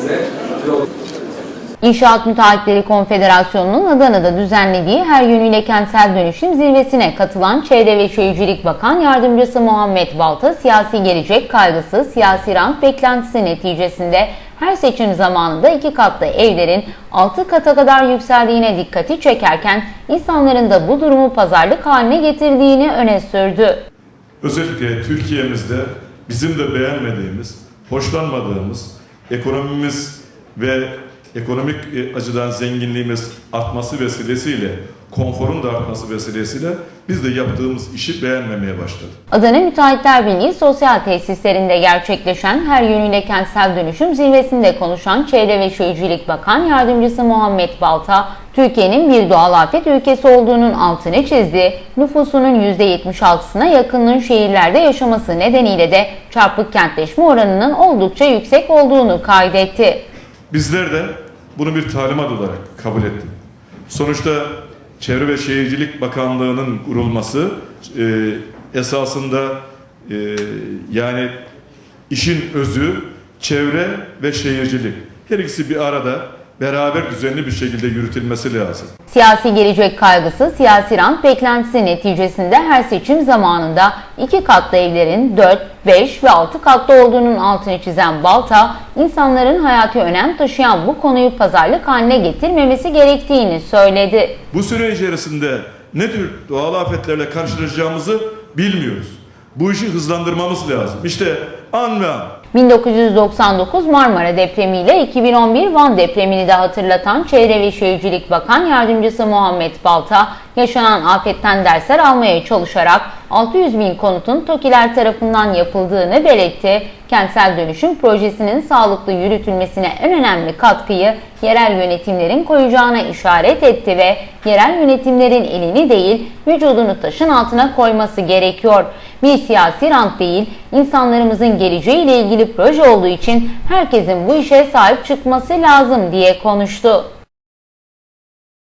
size yol İnşaat Müteahhitleri Konfederasyonu'nun Adana'da düzenlediği her yönüyle kentsel dönüşüm zirvesine katılan Çevre ve Şehircilik Bakan Yardımcısı Muhammed Balta, siyasi gelecek kaygısı, siyasi rant beklentisi neticesinde her seçim zamanında iki katlı evlerin 6 kata kadar yükseldiğine dikkati çekerken insanların da bu durumu pazarlık haline getirdiğini öne sürdü. Özellikle Türkiye'mizde bizim de beğenmediğimiz, hoşlanmadığımız ekonomimiz ve ekonomik e, açıdan zenginliğimiz artması vesilesiyle, konforun da artması vesilesiyle biz de yaptığımız işi beğenmemeye başladık. Adana Müteahhitler Birliği sosyal tesislerinde gerçekleşen her yönüyle kentsel dönüşüm zirvesinde konuşan Çevre ve Şehircilik Bakan Yardımcısı Muhammed Balta, Türkiye'nin bir doğal afet ülkesi olduğunun altını çizdi. Nüfusunun %76'sına yakınının şehirlerde yaşaması nedeniyle de çarpık kentleşme oranının oldukça yüksek olduğunu kaydetti. Bizler de bunu bir talimat olarak kabul ettik. Sonuçta Çevre ve Şehircilik Bakanlığı'nın kurulması e, esasında e, yani işin özü çevre ve şehircilik. Her ikisi bir arada beraber düzenli bir şekilde yürütülmesi lazım. Siyasi gelecek kaygısı, siyasi rant beklentisi neticesinde her seçim zamanında iki katlı evlerin 4, 5 ve 6 katlı olduğunun altını çizen Balta, insanların hayati önem taşıyan bu konuyu pazarlık haline getirmemesi gerektiğini söyledi. Bu süre içerisinde ne tür doğal afetlerle karşılaşacağımızı bilmiyoruz. Bu işi hızlandırmamız lazım. İşte an ve an 1999 Marmara depremiyle 2011 Van depremini de hatırlatan Çevre ve Şehircilik Bakan Yardımcısı Muhammed Balta, yaşanan afetten dersler almaya çalışarak 600 bin konutun TOKİ'ler tarafından yapıldığını belirtti. Kentsel dönüşüm projesinin sağlıklı yürütülmesine en önemli katkıyı yerel yönetimlerin koyacağına işaret etti ve yerel yönetimlerin elini değil vücudunu taşın altına koyması gerekiyor. Bir siyasi rant değil, insanlarımızın geleceğiyle ilgili proje olduğu için herkesin bu işe sahip çıkması lazım diye konuştu.